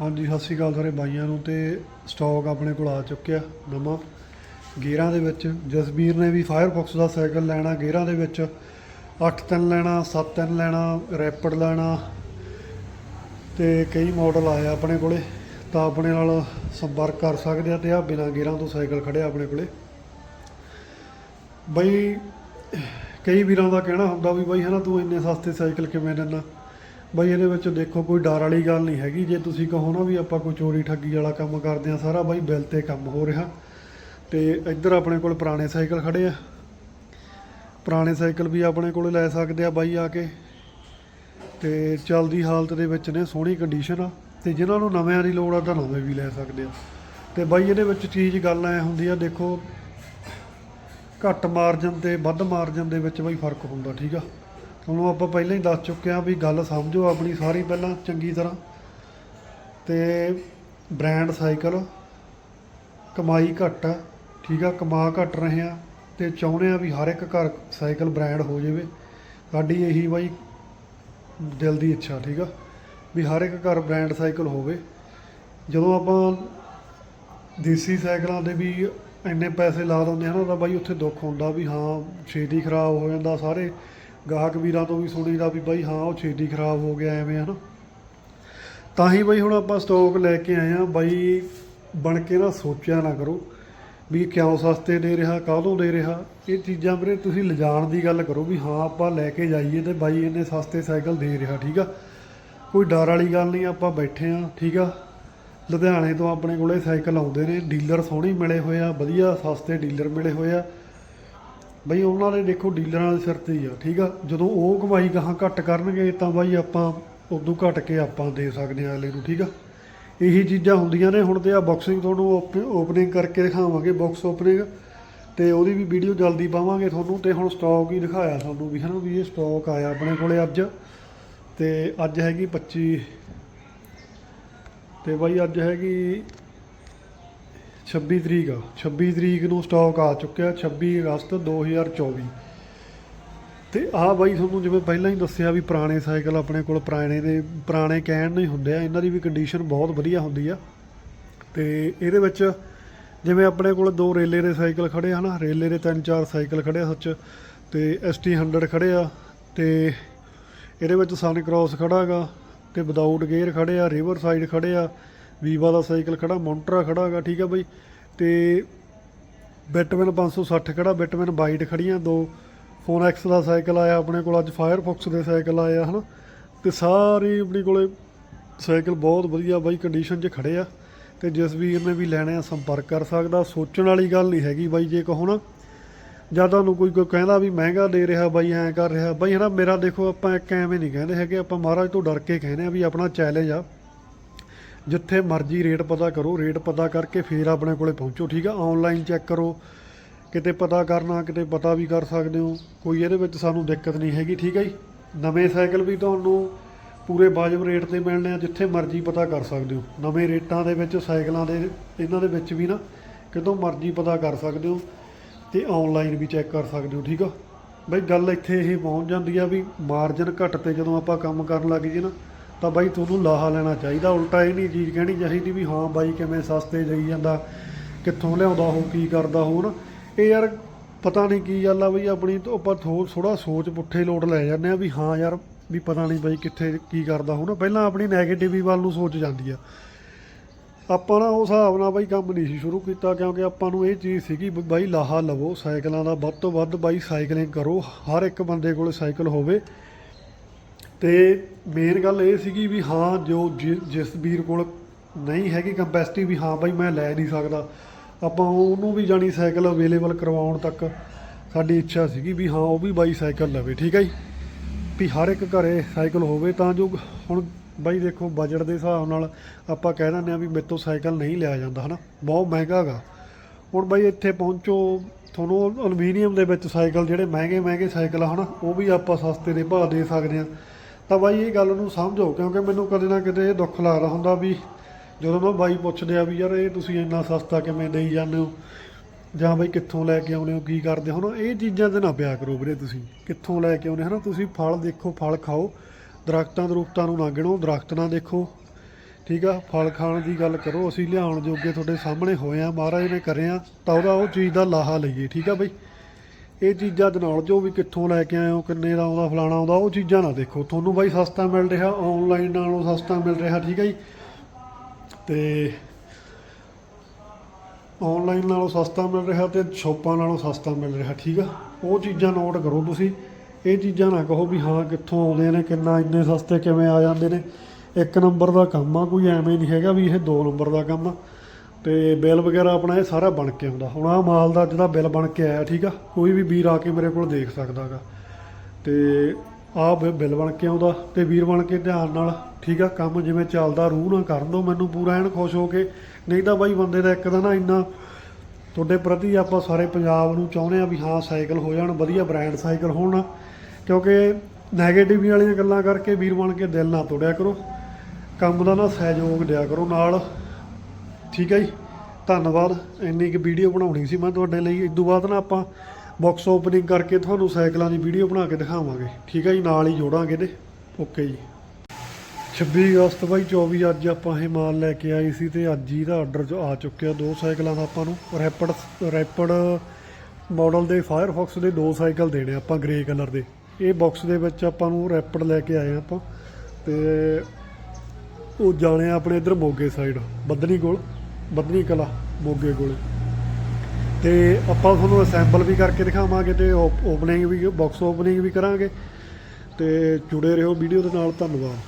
ਹਾਂਜੀ, ਸਤਿ ਸ਼੍ਰੀ ਅਕਾਲ ਸਾਰੇ ਬਾਈਆਂ ਨੂੰ ਤੇ ਸਟਾਕ ਆਪਣੇ ਕੋਲ ਆ ਚੁੱਕਿਆ ਨਵਾਂ ਗੇਅਰਾਂ ਦੇ ਵਿੱਚ। ਜਸਬੀਰ ਨੇ ਵੀ ਫਾਇਰਫੌਕਸ ਦਾ ਸਾਈਕਲ ਲੈਣਾ ਗੇਅਰਾਂ ਦੇ ਵਿੱਚ 8 ਤਿੰਨ ਲੈਣਾ 7 ਤਿੰਨ ਲੈਣਾ ਰੈਪਿਡ ਲੈਣਾ ਤੇ ਕਈ ਮਾਡਲ ਆਏ ਆਪਣੇ ਕੋਲੇ। ਤਾਂ ਆਪਣੇ ਨਾਲ ਸੰਪਰਕ ਕਰ ਸਕਦੇ ਆ ਤੇ ਆ ਬਿਨਾਂ ਗੇਅਰਾਂ ਤੋਂ ਸਾਈਕਲ ਖੜਿਆ ਆਪਣੇ ਕੋਲੇ। ਬਈ, ਕਈ ਵੀਰਾਂ ਦਾ ਕਹਿਣਾ ਹੁੰਦਾ ਵੀ ਬਈ ਹਨਾ, ਤੂੰ ਇੰਨੇ ਸਸਤੇ ਸਾਈਕਲ ਕਿਵੇਂ ਦਿੰਦਾ? ਬਈ ਇਹਦੇ ਵਿੱਚ ਦੇਖੋ ਕੋਈ ਡਰ ਵਾਲੀ ਗੱਲ ਨਹੀਂ ਹੈਗੀ। ਜੇ ਤੁਸੀਂ ਕਹੋ ਨਾ ਵੀ ਆਪਾਂ ਕੋਈ ਚੋਰੀ ਠੱਗੀ ਵਾਲਾ ਕੰਮ ਕਰਦੇ ਆ, ਸਾਰਾ ਬਾਈ ਬਿੱਲ ਤੇ ਕੰਮ ਹੋ ਰਿਹਾ। ਤੇ ਇੱਧਰ ਆਪਣੇ ਕੋਲ ਪੁਰਾਣੇ ਸਾਈਕਲ ਖੜੇ ਆ। ਪੁਰਾਣੇ ਸਾਈਕਲ ਵੀ ਆਪਣੇ ਕੋਲ ਲੈ ਸਕਦੇ ਆ ਬਾਈ ਆ ਕੇ। ਤੇ ਚਲਦੀ ਹਾਲਤ ਦੇ ਵਿੱਚ ਨੇ, ਸੋਹਣੀ ਕੰਡੀਸ਼ਨ ਆ। ਤੇ ਜਿਨ੍ਹਾਂ ਨੂੰ ਨਵਿਆਂ ਦੀ ਲੋੜ ਆ ਤਾਂ ਨਵੇਂ ਵੀ ਲੈ ਸਕਦੇ ਆ। ਤੇ ਬਾਈ ਇਹਦੇ ਵਿੱਚ ਚੀਜ਼ ਗੱਲ ਐ ਹੁੰਦੀ ਆ, ਦੇਖੋ ਘੱਟ ਮਾਰਜਨ ਤੇ ਵੱਧ ਮਾਰਜਨ ਦੇ ਵਿੱਚ ਬਾਈ ਫ਼ਰਕ ਹੁੰਦਾ, ਠੀਕ ਆ। ਤੁਹਾਨੂੰ ਆਪਾਂ ਪਹਿਲਾਂ ਹੀ ਦੱਸ ਚੁੱਕੇ ਹਾਂ ਵੀ ਗੱਲ ਸਮਝੋ ਆਪਣੀ ਸਾਰੀ ਪਹਿਲਾਂ, ਚੰਗੀ ਤਰ੍ਹਾਂ। ਤੇ ਬ੍ਰਾਂਡ ਸਾਈਕਲ ਕਮਾਈ ਘੱਟ ਆ, ਠੀਕ ਆ, ਕਮਾ ਘੱਟ ਰਹੇ ਆ ਤੇ ਚਾਹੁੰਦੇ ਆ ਵੀ ਹਰ ਇੱਕ ਘਰ ਸਾਈਕਲ ਬ੍ਰਾਂਡ ਹੋ ਜਾਵੇ। ਸਾਡੀ ਇਹੀ ਬਾਈ ਦਿਲ ਦੀ ਇੱਛਾ, ਠੀਕ ਆ, ਵੀ ਹਰ ਇੱਕ ਘਰ ਬ੍ਰਾਂਡ ਸਾਈਕਲ ਹੋਵੇ। ਜਦੋਂ ਆਪਾਂ ਦੇਸੀ ਸਾਈਕਲਾਂ ਦੇ ਵੀ ਇੰਨੇ ਪੈਸੇ ਲਾ ਦਿੰਦੇ ਹਨ ਤਾਂ ਬਾਈ ਉੱਥੇ ਦੁੱਖ ਹੁੰਦਾ ਵੀ ਹਾਂ, ਛੇਤੀ ਖਰਾਬ ਹੋ ਜਾਂਦਾ ਸਾਰੇ। ਗਾਹਕ ਵੀਰਾਂ ਤੋਂ ਵੀ ਸੁਣੀਦਾ ਵੀ ਬਾਈ ਹਾਂ, ਉਹ ਛੇਤੀ ਖਰਾਬ ਹੋ ਗਿਆ ਐਵੇਂ, ਹਨਾ। ਤਾਂ ਹੀ ਬਾਈ ਹੁਣ ਆਪਾਂ ਸਟਾਕ ਲੈ ਕੇ ਆਏ ਆ ਬਾਈ ਬਣ ਕੇ ਨਾ ਸੋਚਿਆ ਨਾ ਕਰੋ ਵੀ ਕਿਉਂ ਸਸਤੇ ਦੇ ਰਿਹਾ, ਕਾਹਦੋਂ ਦੇ ਰਿਹਾ। ਇਹ ਚੀਜ਼ਾਂ ਵੀਰੇ ਤੁਸੀਂ ਲਿਜਾਣ ਦੀ ਗੱਲ ਕਰੋ ਵੀ ਹਾਂ, ਆਪਾਂ ਲੈ ਕੇ ਜਾਈਏ ਤੇ ਬਾਈ ਇੰਨੇ ਸਸਤੇ ਸਾਈਕਲ ਦੇ ਰਿਹਾ, ਠੀਕ ਆ। ਕੋਈ ਡਰ ਵਾਲੀ ਗੱਲ ਨਹੀਂ, ਆਪਾਂ ਬੈਠੇ ਆ ਠੀਕ ਆ। ਲੁਧਿਆਣੇ ਤੋਂ ਆਪਣੇ ਕੋਲੇ ਸਾਈਕਲ ਆਉਂਦੇ ਨੇ, ਡੀਲਰ ਸੋਹਣੇ ਮਿਲੇ ਹੋਏ ਆ, ਵਧੀਆ ਸਸਤੇ ਡੀਲਰ ਮਿਲੇ ਹੋਏ ਆ। ਬਈ ਉਹਨਾਂ ਦੇ ਦੇਖੋ ਡੀਲਰਾਂ ਦੇ ਸਿਰ ਤੇ ਹੀ ਆ, ਠੀਕ ਆ? ਜਦੋਂ ਉਹ ਕਮਾਈ ਗਾਹਾਂ ਘੱਟ ਕਰਨਗੇ, ਤਾਂ ਬਾਈ ਆਪਾਂ ਉਦੋਂ ਘੱਟ ਕੇ ਆਪਾਂ ਦੇ ਸਕਦੇ ਆ ਅਗਲੇ ਨੂੰ, ਠੀਕ ਆ? ਇਹੀ ਚੀਜ਼ਾਂ ਹੁੰਦੀਆਂ ਨੇ, ਹੁਣ ਤੇ ਆ ਬਾਕਸਿੰਗ ਤੁਹਾਨੂੰ ਓਪਨਿੰਗ ਕਰਕੇ ਦਿਖਾਵਾਂਗੇ ਬਾਕਸ ਓਪਨਿੰਗ ਤੇ ਉਹਦੀ ਵੀ ਵੀਡੀਓ ਜਲਦੀ ਪਾਵਾਂਗੇ ਤੁਹਾਨੂੰ, ਤੇ ਹੁਣ ਸਟਾਕ ਹੀ ਦਿਖਾਇਆ ਤੁਹਾਨੂੰ ਵੀ, ਹਨਾ, ਵੀ ਇਹ ਸਟਾਕ ਆਇਆ ਆਪਣੇ ਕੋਲੇ ਅੱਜ। ਤੇ ਅੱਜ ਹੈਗੀ 25 ਤੇ ਬਾਈ ਅੱਜ ਹੈਗੀ 26 ਤਰੀਕ ਆ। 26 ਤਰੀਕ ਨੂੰ ਸਟਾਕ ਆ ਚੁੱਕਿਆ 26 ਅਗਸਤ 2024 ਤੇ ਆਹ ਬਾਈ ਤੁਹਾਨੂੰ ਜਿਵੇਂ ਪਹਿਲਾਂ ਹੀ ਦੱਸਿਆ ਵੀ ਪੁਰਾਣੇ ਸਾਈਕਲ ਆਪਣੇ ਕੋਲ ਪੁਰਾਣੇ ਦੇ, ਪੁਰਾਣੇ ਕਹਿਣ ਨਹੀਂ ਹੁੰਦੇ ਆ। ਇਹਨਾਂ ਦੀ ਵੀ ਕੰਡੀਸ਼ਨ ਬਹੁਤ ਵਧੀਆ ਹੁੰਦੀ ਆ। ਤੇ ਇਹਦੇ ਵਿੱਚ ਜਿਵੇਂ ਆਪਣੇ ਕੋਲ ਦੋ ਰੇਲੇ ਦੇ ਸਾਈਕਲ ਖੜੇ ਆ ਨਾ, ਰੇਲੇ ਦੇ ਤਿੰਨ ਚਾਰ ਸਾਈਕਲ ਖੜੇ ਆ ਸੱਚ। ਤੇ ST 100 ਖੜੇ ਆ, ਤੇ ਇਹਦੇ ਵਿੱਚ ਸਨ ਕ੍ਰਾਸ ਖੜਾ ਗਾ ਤੇ ਵਿਦਆਊਟ ਗੇਅਰ ਖੜੇ ਆ ਰਿਵਰ ਸਾਈਡ ਖੜੇ ਆ ਵੀਵਾ ਦਾ ਸਾਈਕਲ ਖੜਾ, ਮੌਂਟਰਾ ਖੜਾ ਗਾ ਠੀਕ ਆ ਬਈ। ਤੇ ਬਿਟਮੈਨ 560 ਖੜਾ, ਬਿਟਮੈਨ ਬਾਈਟ ਖੜੀਆਂ, ਦੋ ਫੋਨ ਐਕਸ ਦਾ ਸਾਈਕਲ ਆਇਆ ਆਪਣੇ ਕੋਲ, ਅੱਜ ਫਾਇਰਫੌਕਸ ਦੇ ਸਾਈਕਲ ਆਏ ਆ, ਹਨਾ। ਤੇ ਸਾਰੇ ਆਪਣੇ ਕੋਲੇ ਸਾਈਕਲ ਬਹੁਤ ਵਧੀਆ ਬਾਈ ਕੰਡੀਸ਼ਨ 'ਚ ਖੜੇ ਆ। ਤੇ ਜਿਸ ਵੀਰ ਨੇ ਵੀ ਲੈਣੇ ਆ, ਸੰਪਰਕ ਕਰ ਸਕਦਾ। ਸੋਚਣ ਵਾਲੀ ਗੱਲ ਨਹੀਂ ਹੈਗੀ ਬਾਈ, ਜੇ ਕਹੋ ਨਾ। ਜਾਂ ਤੁਹਾਨੂੰ ਕੋਈ ਕੋਈ ਕਹਿੰਦਾ ਵੀ ਮਹਿੰਗਾ ਦੇ ਰਿਹਾ ਬਾਈ, ਐਂ ਕਰ ਰਿਹਾ। ਬਾਈ, ਹਨਾ, ਮੇਰਾ ਦੇਖੋ, ਆਪਾਂ ਇੱਕ ਐਵੇਂ ਨਹੀਂ ਕਹਿੰਦੇ ਹੈਗੇ। ਆਪਾਂ ਮਹਾਰਾਜ ਤੋਂ ਡਰ ਕੇ ਕਹਿੰਦੇ ਆ ਵੀ ਆਪਣਾ ਚੈਲੰਜ ਆ। ਜਿੱਥੇ ਮਰਜ਼ੀ ਰੇਟ ਪਤਾ ਕਰੋ, ਰੇਟ ਪਤਾ ਕਰਕੇ ਫੇਰ ਆਪਣੇ ਕੋਲੇ ਪਹੁੰਚੋ, ਠੀਕ ਆ? ਆਨਲਾਈਨ ਚੈੱਕ ਕਰੋ। ਕਿਤੇ ਪਤਾ ਕਰਨਾ, ਕਿਤੇ ਪਤਾ ਵੀ ਕਰ ਸਕਦੇ ਹੋ। ਕੋਈ ਇਹਦੇ ਵਿੱਚ ਸਾਨੂੰ ਦਿੱਕਤ ਨਹੀਂ ਹੈਗੀ, ਠੀਕ ਹੈ ਜੀ? ਨਵੇਂ ਸਾਈਕਲ ਵੀ ਤੁਹਾਨੂੰ ਪੂਰੇ ਵਾਜਬ ਰੇਟ ਤੇ ਮਿਲਣੇ ਆ, ਜਿੱਥੇ ਮਰਜ਼ੀ ਪਤਾ ਕਰ ਸਕਦੇ ਹੋ। ਨਵੇਂ ਰੇਟਾਂ ਦੇ ਵਿੱਚ, ਸਾਈਕਲਾਂ ਦੇ, ਇਹਨਾਂ ਦੇ ਵਿੱਚ ਵੀ ਨਾ, ਕਿਤੋਂ ਮਰਜ਼ੀ ਪਤਾ ਕਰ ਸਕਦੇ ਹੋ ਤੇ ਆਨਲਾਈਨ ਵੀ ਚੈੱਕ ਕਰ ਸਕਦੇ ਹੋ, ਠੀਕ ਆ? ਬਈ ਗੱਲ ਇੱਥੇ ਇਹ ਪਹੁੰਚ ਜਾਂਦੀ ਆ ਵੀ ਮਾਰਜਨ ਘੱਟ ਤੇ ਜਦੋਂ ਆਪਾਂ ਕੰਮ ਕਰਨ ਲੱਗ ਜੀ ਨਾ ਤਾਂ ਬਾਈ ਤੁਹਾਨੂੰ ਲਾਹਾ ਲੈਣਾ ਚਾਹੀਦਾ, ਉਲਟਾ ਇਹ ਨਹੀਂ ਚੀਜ਼ ਕਹਿਣੀ ਚਾਹੀਦੀ ਵੀ ਹਾਂ ਬਾਈ ਕਿਵੇਂ ਸਸਤੇ ਦੇਈ ਜਾਂਦਾ, ਕਿੱਥੋਂ ਲਿਆਉਂਦਾ ਹੋ ਕੀ ਕਰਦਾ ਹੋ ਨਾ। ਇਹ ਯਾਰ ਪਤਾ ਨਹੀਂ ਕੀ ਗੱਲ ਆ ਬਈ, ਆਪਣੀ ਤੋਂ ਆਪਾਂ ਥੋੜਾ ਸੋਚ ਪੁੱਠੇ ਲੋਟ ਲੈ ਜਾਂਦੇ ਆ ਵੀ ਹਾਂ ਯਾਰ ਵੀ ਪਤਾ ਨਹੀਂ ਬਾਈ ਕਿੱਥੇ ਕੀ ਕਰਦਾ ਹੋ ਨਾ। ਪਹਿਲਾਂ ਆਪਣੀ ਨੈਗੇਟਿਵ ਵੱਲ ਨੂੰ ਸੋਚ ਜਾਂਦੀ ਆ। ਆਪਾਂ ਨਾ ਉਹ ਹਿਸਾਬ ਨਾਲ ਬਾਈ ਕੰਮ ਨਹੀਂ ਸੀ ਸ਼ੁਰੂ ਕੀਤਾ, ਕਿਉਂਕਿ ਆਪਾਂ ਨੂੰ ਇਹ ਚੀਜ਼ ਸੀਗੀ ਵੀ ਬਾਈ ਲਾਹਾ ਲਵੋ ਸਾਈਕਲਾਂ ਦਾ, ਵੱਧ ਤੋਂ ਵੱਧ ਬਾਈ ਸਾਈਕਲਿੰਗ ਕਰੋ, ਹਰ ਇੱਕ ਬੰਦੇ ਕੋਲ ਸਾਈਕਲ ਹੋਵੇ। ਤੇ ਮੇਨ ਗੱਲ ਇਹ ਸੀਗੀ ਵੀ ਹਾਂ, ਜੋ ਜਿ- ਜਿਸ ਵੀਰ ਕੋਲ ਨਹੀਂ ਹੈਗੀ ਕੰਪੈਸਿਟੀ ਵੀ ਹਾਂ ਬਾਈ ਮੈਂ ਲੈ ਨਹੀਂ ਸਕਦਾ। ਆਪਾਂ ਉਹਨੂੰ ਵੀ ਜਾਣੀ ਸਾਈਕਲ ਅਵੇਲੇਬਲ ਕਰਵਾਉਣ ਤੱਕ ਸਾਡੀ ਇੱਛਾ ਸੀਗੀ ਵੀ ਹਾਂ, ਉਹ ਵੀ ਬਾਈ ਸਾਈਕਲ ਲਵੇ, ਠੀਕ ਹੈ ਜੀ? ਵੀ ਹਰ ਇੱਕ ਘਰੇ ਸਾਈਕਲ ਹੋਵੇ ਤਾਂ ਜੋ ਹੁਣ ਬਾਈ ਦੇਖੋ ਬਜਟ ਦੇ ਹਿਸਾਬ ਨਾਲ ਆਪਾਂ ਕਹਿ ਦਿੰਦੇ ਆ ਵੀ ਮੇਰੇ ਤੋਂ ਸਾਈਕਲ ਨਹੀਂ ਲਿਆ ਜਾਂਦਾ, ਹਨਾ? ਬਹੁਤ ਮਹਿੰਗਾ ਗਾ। ਹੁਣ ਬਾਈ ਇੱਥੇ ਪਹੁੰਚੋ, ਤੁਹਾਨੂੰ ਅਲਮੀਨੀਅਮ ਦੇ ਵਿੱਚ ਸਾਈਕਲ ਜਿਹੜੇ ਮਹਿੰਗੇ ਮਹਿੰਗੇ ਸਾਈਕਲ ਆ, ਹਨਾ? ਉਹ ਵੀ ਆਪਾਂ ਸਸਤੇ ਦੇ ਭਾਅ ਦੇ ਸਕਦੇ ਆ ਤਾਂ ਬਾਈ ਇਹ ਗੱਲ ਨੂੰ ਸਮਝੋ, ਕਿਉਂਕਿ ਮੈਨੂੰ ਕਦੇ ਨਾ ਕਦੇ ਇਹ ਦੁੱਖ ਲੱਗਦਾ ਹੁੰਦਾ ਵੀ ਜਦੋਂ ਮੈਂ ਬਾਈ ਪੁੱਛਦੇ ਆ ਵੀ ਯਾਰ ਇਹ ਤੁਸੀਂ ਇੰਨਾ ਸਸਤਾ ਕਿਵੇਂ ਦੇਈ ਜਾਂਦੇ ਹੋ? ਜਾਂ ਬਈ ਕਿੱਥੋਂ ਲੈ ਕੇ ਆਉਨੇ ਹੋ, ਕੀ ਕਰਦੇ ਹੋ? ਨਾ ਇਹ ਚੀਜ਼ਾਂ ਤੇ ਨਾ ਪਿਆ ਕਰੋ ਵੀਰੇ ਤੁਸੀਂ। ਕਿੱਥੋਂ ਲੈ ਕੇ ਆਉਨੇ ਹਨਾ, ਤੁਸੀਂ ਫਲ ਦੇਖੋ, ਫਲ ਖਾਓ। ਦਰਖਤਾਂ ਦਰੁਖਤਾਂ ਨੂੰ ਨਾ ਗਿਣੋ, ਦਰਖਤ ਨਾ ਦੇਖੋ। ਠੀਕ ਆ, ਫਲ ਖਾਣ ਦੀ ਗੱਲ ਕਰੋ। ਅਸੀਂ ਲਿਆਉਣ ਜੋਗੇ ਤੁਹਾਡੇ ਸਾਹਮਣੇ ਹੋਏ ਆ, ਮਹਾਰਾਜ ਨੇ ਕਰਿਆ, ਤਾਂ ਉਹਦਾ ਉਹ ਚੀਜ਼ ਦਾ ਲਾਹਾ ਲਈਏ। ਠੀਕ ਆ ਬਈ? ਇਹ ਚੀਜ਼ਾਂ ਦੇ ਨਾਲ ਜੋ ਵੀ ਕਿੱਥੋਂ ਲੈ ਕੇ ਆਏ ਹੋ, ਕਿੰਨੇ ਦਾ ਆਉਂਦਾ ਫਲਾਣਾ ਆਉਂਦਾ, ਉਹ ਚੀਜ਼ਾਂ ਨਾ ਦੇਖੋ। ਤੁਹਾਨੂੰ ਬਾਈ ਸਸਤਾ ਮਿਲ ਰਿਹਾ ਆਨਲਾਈਨ ਨਾਲੋਂ ਸਸਤਾ ਮਿਲ ਰਿਹਾ, ਠੀਕ ਹੈ ਜੀ? ਤੇ ਆਨਲਾਈਨ ਨਾਲੋਂ ਸਸਤਾ ਮਿਲ ਰਿਹਾ ਤੇ ਸ਼ੋਪਾਂ ਨਾਲੋਂ ਸਸਤਾ ਮਿਲ ਰਿਹਾ, ਠੀਕ ਆ? ਉਹ ਚੀਜ਼ਾਂ ਨੋਟ ਕਰੋ ਤੁਸੀਂ। ਇਹ ਚੀਜ਼ਾਂ ਨਾ ਕਹੋ ਵੀ ਹਾਂ, ਕਿੱਥੋਂ ਆਉਂਦੇ ਨੇ, ਕਿੰਨਾ, ਇੰਨੇ ਸਸਤੇ ਕਿਵੇਂ ਆ ਜਾਂਦੇ ਨੇ। ਇੱਕ ਨੰਬਰ ਦਾ ਕੰਮ ਆ, ਕੋਈ ਐਵੇਂ ਨਹੀਂ ਹੈਗਾ ਵੀ ਇਹ ਦੋ ਨੰਬਰ ਦਾ ਕੰਮ ਆ। ਤੇ ਬਿੱਲ ਵਗੈਰਾ ਆਪਣਾ ਇਹ ਸਾਰਾ ਬਣ ਕੇ ਆਉਂਦਾ। ਹੁਣ ਆਹ ਮਾਲ ਦਾ ਜਿਹੜਾ ਬਿੱਲ ਬਣ ਕੇ ਆਇਆ, ਠੀਕ ਆ, ਕੋਈ ਵੀ ਵੀਰ ਆ ਕੇ ਮੇਰੇ ਕੋਲ ਦੇਖ ਸਕਦਾਗਾ ਤੇ ਆਹ ਬਿ- ਬਿੱਲ ਬਣ ਕੇ ਆਉਂਦਾ ਤੇ ਵੀਰ ਬਣ ਕੇ ਧਿਆਨ ਨਾਲ, ਠੀਕ ਆ, ਕੰਮ ਜਿਵੇਂ ਚੱਲਦਾ, ਰੂਹ ਨਾ ਕਰਨ ਦੋ ਮੈਨੂੰ, ਪੂਰਾ ਐਨ ਖੁਸ਼ ਹੋ ਕੇ। ਨਹੀਂ ਤਾਂ ਬਾਈ ਬੰਦੇ ਦਾ ਇੱਕ ਦਾ ਨਾ ਇੰਨਾ ਤੁਹਾਡੇ ਪ੍ਰਤੀ ਆਪਾਂ ਸਾਰੇ ਪੰਜਾਬ ਨੂੰ ਚਾਹੁੰਦੇ ਆ ਵੀ ਹਾਂ, ਸਾਈਕਲ ਹੋ ਜਾਣ, ਵਧੀਆ ਬ੍ਰਾਂਡ ਸਾਈਕਲ ਹੋਣ। ਕਿਉਂਕਿ ਨੈਗੇਟਿਵ ਵਾਲੀਆਂ ਗੱਲਾਂ ਕਰਕੇ ਵੀਰ ਬਣ ਕੇ ਦਿਲ ਨਾ ਤੋੜਿਆ ਕਰੋ। ਕੰਮ ਦਾ ਨਾ ਸਹਿਯੋਗ ਦਿਆ ਕਰੋ ਨਾਲ। ਠੀਕ ਹੈ ਜੀ। ਧੰਨਵਾਦ। ਇੰਨੀ ਕੁ ਵੀਡੀਓ ਬਣਾਉਣੀ ਸੀ ਮੈਂ ਤੁਹਾਡੇ ਲਈ। ਇਸ ਤੋਂ ਬਾਅਦ ਨਾ ਆਪਾਂ ਬਾਕਸ ਓਪਨਿੰਗ ਕਰਕੇ ਤੁਹਾਨੂੰ ਸਾਈਕਲਾਂ ਦੀ ਵੀਡੀਓ ਬਣਾ ਕੇ ਦਿਖਾਵਾਂਗੇ। ਠੀਕ ਹੈ ਜੀ, ਨਾਲ ਹੀ ਜੋੜਾਂਗੇ ਤੇ ਓਕੇ ਜੀ। 26 ਅਗਸਤ ਬਾਈ 24 ਅੱਜ ਆਪਾਂ ਇਹ ਮਾਲ ਲੈ ਕੇ ਆਏ ਸੀ ਤੇ ਅੱਜ ਹੀ ਦਾ ਆਰਡਰ ਆ ਚੁੱਕਿਆ ਦੋ ਸਾਈਕਲਾਂ ਦਾ ਆਪਾਂ ਨੂੰ। ਰੈਪਡ ਰੈਪਡ ਮਾਡਲ ਦੇ ਫਾਇਰਫੌਕਸ ਦੇ ਦੋ ਸਾਈਕਲ ਦੇਣੇ ਆਪਾਂ ਗ੍ਰੇ ਕਲਰ ਦੇ। ਇਹ ਬਾਕਸ ਦੇ ਵਿੱਚ ਆਪਾਂ ਨੂੰ ਰੈਪਡ ਲੈ ਕੇ ਆਏ ਹਾਂ ਆਪਾਂ। ਤੇ ਉਹ ਜਾਣੇ ਆ ਆਪਣੇ ਇਧਰ ਮੋਗੇ ਸਾਈਡ ਬੱਦਨੀ ਕੋਲ। ਬੱਦਨੀ ਕਲਾ ਮੋਗੇ ਕੋਲ। ਤੇ ਆਪਾਂ ਤੁਹਾਨੂੰ ਅਸੈਂਬਲ ਵੀ ਕਰਕੇ ਦਿਖਾਵਾਂਗੇ ਤੇ ਓਪਨਿੰਗ ਵੀ ਬਾਕਸ ਓਪਨਿੰਗ ਵੀ ਕਰਾਂਗੇ। ਤੇ ਜੁੜੇ ਰਹੋ ਵੀਡੀਓ ਦੇ ਨਾਲ, ਧੰਨਵਾਦ।